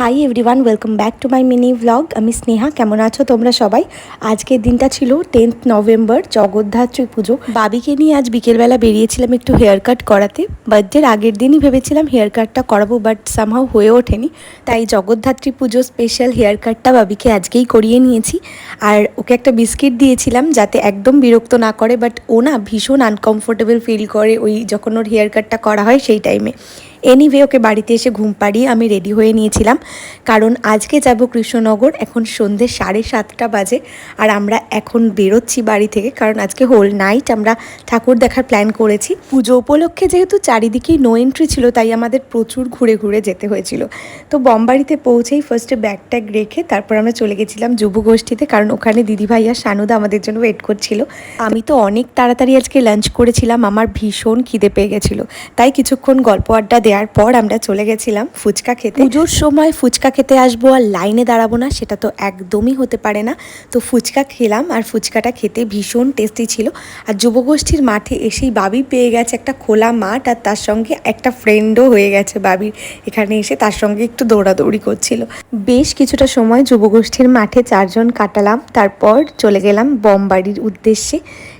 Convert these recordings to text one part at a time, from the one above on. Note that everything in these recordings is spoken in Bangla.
Hi everyone welcome back to my mini vlog আমি স্নেহা, কেমন আছো তোমরা সবাই? আজকের দিনটা ছিল টেন্থ নভেম্বর জগদ্ধাত্রী পুজো। বাবিকে নিয়ে আজ বিকেলবেলা বেরিয়েছিলাম একটু হেয়ার কাট করাতে বার্থডের আগের দিনই ভেবেছিলাম হেয়ার কাটটা করাবো বাট সামহাও হয়ে ওঠেনি। তাই জগদ্ধাত্রী পুজো স্পেশাল হেয়ার কাটটা বাবিকে আজকেই করিয়ে নিয়েছি। আর ওকে একটা বিস্কিট দিয়েছিলাম যাতে একদম বিরক্ত না করে বাট ও না ভীষণ আনকমফোর্টেবল ফিল করে ওই যখন ওর হেয়ার কাটটা করা হয় সেই টাইমে এনিওয়ে ওকে বাড়িতে এসে ঘুম পাড়িয়ে আমি রেডি হয়ে নিয়েছিলাম। কারণ আজকে যাব কৃষ্ণনগর, এখন সন্ধ্যে সাড়ে সাতটা বাজে আর আমরা এখন বেরোচ্ছি বাড়ি থেকে। কারণ আজকে হোল নাইট আমরা ঠাকুর দেখার প্ল্যান করেছি। পুজো উপলক্ষে যেহেতু চারিদিকেই নো এন্ট্রি ছিল, তাই আমাদের প্রচুর ঘুরে ঘুরে যেতে হয়েছিল। তো বমবাড়িতে পৌঁছেই ফার্স্টে ব্যাগ ট্যাগ রেখে তারপর আমরা চলে গেছিলাম যুব গোষ্ঠীতে, কারণ ওখানে দিদিভাই আর সানুদা আমাদের জন্য ওয়েট করছিল। আমি তো অনেক তাড়াতাড়ি আজকে লাঞ্চ করেছিলাম, আমার ভীষণ খিদে পেয়ে গেছিল। তাই কিছুক্ষণ গল্প আড্ডা দেওয়ার পর আমরা চলে গেছিলাম ফুচকা খেতে। পুজোর সময় ফুচকা খেতে আসব আর লাইনে দাঁড়াবো না, সেটা তো একদমই হতে পারে না। তো ফুচকা খেলাম আর ফুচকাটা খেতে ভীষণ টেস্টি ছিল। আর যুবগোষ্ঠীর মাঠে এসেই বাবি পেয়ে গেছে একটা খোলা মাঠ আর তার সঙ্গে একটা ফ্রেন্ডও হয়ে গেছে বাবির এখানে এসে, তার সঙ্গে একটু দৌড়াদৌড়ি করছিল। বেশ কিছুটা সময় যুবগোষ্ঠীর মাঠে চারজন কাটালাম, তারপর চলে গেলাম বমবাড়ির উদ্দেশ্যে।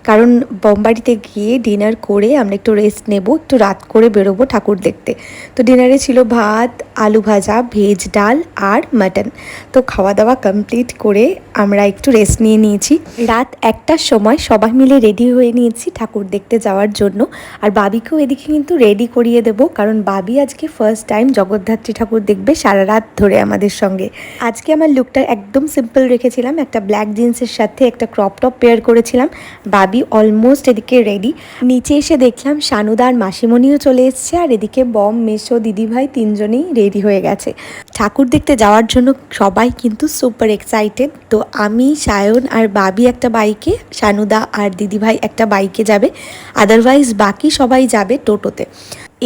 কারণ বমবাড়িতে গিয়ে ডিনার করে আমরা একটু রেস্ট নেব, একটু রাত করে বেরোবো ঠাকুর দেখতে। তো ডিনারে ছিল ভাত, আলু ভাজা, ভেজ ডাল আর মাটন। তো খাওয়া দাওয়া কমপ্লিট করে আমরা একটু রেস্ট নিয়ে নিয়েছি। রাত একটার সময় সবাই মিলে রেডি হয়ে নিয়েছি ঠাকুর দেখতে যাওয়ার জন্য। আর বাবিকেও এদিকে কিন্তু রেডি করিয়ে দেব, কারণ বাবি আজকে ফার্স্ট টাইম জগদ্ধাত্রী ঠাকুর দেখবে সারা রাত ধরে আমাদের সঙ্গে। আজকে আমার লুকটা একদম সিম্পল রেখেছিলাম, একটা ব্ল্যাক জিন্সের সাথে একটা ক্রপ টপ পেয়ার করেছিলাম। বাবি অলমোস্ট এদিকে রেডি নিচে এসে দেখলাম শানুদার আর মাসিমণিও চলে এসছে আর এদিকে বম মেশো দিদিভাই তিনজনেই রেডি হয়ে গেছে। ঠাকুর দেখতে যাওয়ার জন্য সবাই কিন্তু সুপার এক্সাইটেড তো আমি, সায়ন আর বাবি একটা বাইকে শানুদা আর দিদিভাই একটা বাইকে যাবে। আদারওয়াইজ বাকি সবাই যাবে টোটোতে।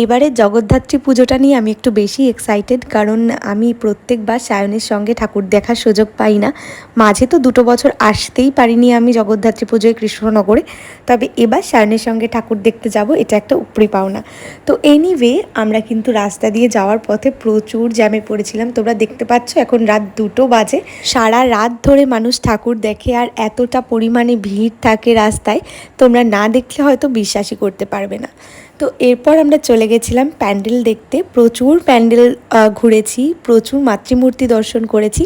এবারে জগদ্ধাত্রী পুজোটা নিয়ে আমি একটু বেশি এক্সাইটেড কারণ আমি প্রত্যেকবার সায়নের সঙ্গে ঠাকুর দেখার সুযোগ পাই না। মাঝে তো দুটো বছর আসতেই পারিনি আমি জগদ্ধাত্রী পুজোয় কৃষ্ণনগরে। তবে এবার সায়নের সঙ্গে ঠাকুর দেখতে যাব, এটা একটা উপরি পাওনা। তো এনিওয়ে আমরা কিন্তু রাস্তা দিয়ে যাওয়ার পথে প্রচুর জ্যামে পড়েছিলাম। তোমরা দেখতে পাচ্ছ এখন রাত দুটো বাজে। সারা রাত ধরে মানুষ ঠাকুর দেখে আর এতটা পরিমাণে ভিড় থাকে রাস্তায়, তোমরা না দেখলে হয়তো বিশ্বাসই করতে পারবে না। তো এরপর আমরা চলে গেছিলাম প্যান্ডেল দেখতে। প্রচুর প্যান্ডেল ঘুরেছি, প্রচুর মাতৃমূর্তি দর্শন করেছি।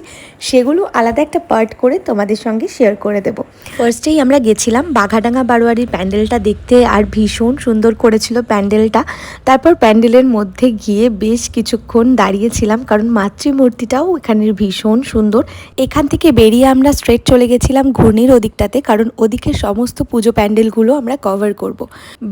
সেগুলো আলাদা একটা পার্ট করে তোমাদের সঙ্গে শেয়ার করে দেব। ফার্স্টেই আমরা গেছিলাম বাঘাডাঙ্গা বারোয়ারির প্যান্ডেলটা দেখতে আর ভীষণ সুন্দর করেছিল প্যান্ডেলটা। তারপর প্যান্ডেলের মধ্যে গিয়ে বেশ কিছুক্ষণ দাঁড়িয়েছিলাম কারণ মাতৃমূর্তিটাও এখানের ভীষণ সুন্দর। এখান থেকে বেরিয়ে আমরা স্ট্রেট চলে গেছিলাম ঘূর্ণির ওদিকটাতে কারণ ওদিকের সমস্ত পুজো প্যান্ডেলগুলো আমরা কভার করব।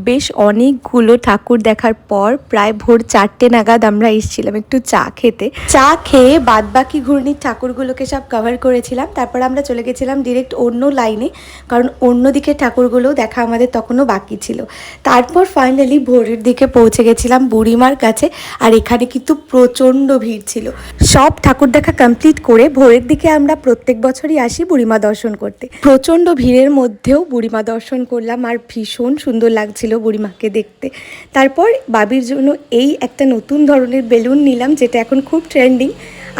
বেশ অনেকগুলো ঠাকুর দেখার পর প্রায় ভোর চারটে নাগাদ আমরা এসেছিলাম একটু চা খেতে। চা খেয়ে বাদ বাকি ঘূর্ণির ঠাকুরগুলোকে সব কভার করেছিলাম। তারপর আমরা চলে গেছিলাম ডিরেক্ট অন্য লাইনে কারণ অন্য অন্যদিকে ঠাকুরগুলোও দেখা আমাদের তখনও বাকি ছিল। তারপর ফাইনালি ভোরের দিকে পৌঁছে গেছিলাম বুড়িমার কাছে, আর এখানে কিন্তু প্রচণ্ড ভিড় ছিল। সব ঠাকুর দেখা কমপ্লিট করে ভোরের দিকে আমরা প্রত্যেক বছরই আসি বুড়িমা দর্শন করতে। প্রচণ্ড ভিড়ের মধ্যেও বুড়িমা দর্শন করলাম, আর ভীষণ সুন্দর লাগছিল বুড়িমাকে দেখতে। তারপর বাবির জন্য এই একটা নতুন ধরনের বেলুন নিলাম, যেটা এখন খুব ট্রেন্ডিং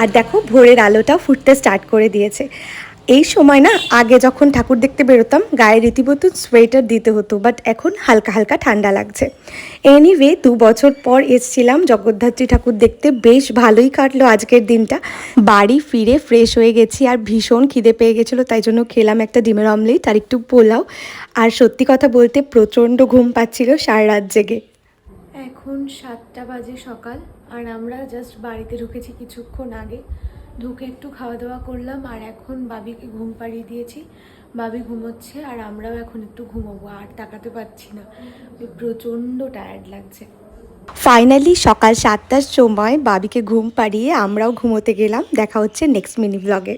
আর দেখো, ভোরের আলোটা ফুটতে স্টার্ট করে দিয়েছে। এই সময় না, আগে যখন ঠাকুর দেখতে বেরোতাম, গায়ে রীতিমতো সোয়েটার দিতে হতো বাট এখন হালকা হালকা ঠান্ডা লাগছে। এনিওয়ে দু বছর পর এসছিলাম, জগদ্ধাত্রী ঠাকুর দেখতে। বেশ ভালোই কাটলো আজকের দিনটা। বাড়ি ফিরে ফ্রেশ হয়ে গেছি, আর ভীষণ খিদে পেয়ে গেছিল, তাই জন্য খেলাম একটা ডিমের অমলেট আর একটু পোলাও। আর সত্যি কথা বলতে, প্রচণ্ড ঘুম পাচ্ছিল সারা রাত জেগে। এখন সাতটা বাজে সকাল, আর আমরা জাস্ট বাড়িতে ঢুকেছি কিছুক্ষণ আগে। ঢুকে একটু খাওয়া দাওয়া করলাম, আর এখন বাবিকে ঘুম পাড়িয়ে দিয়েছি। বাবি ঘুমোচ্ছে, আর আমরাও এখন একটু ঘুমোবো, আর তাকাতে পারছি না। প্রচণ্ড টায়ার্ড লাগছে। ফাইনালি সকাল সাতটার সময় বাবিকে ঘুম পাড়িয়ে আমরাও ঘুমোতে গেলাম। দেখা হচ্ছে নেক্সট মিনি ব্লগে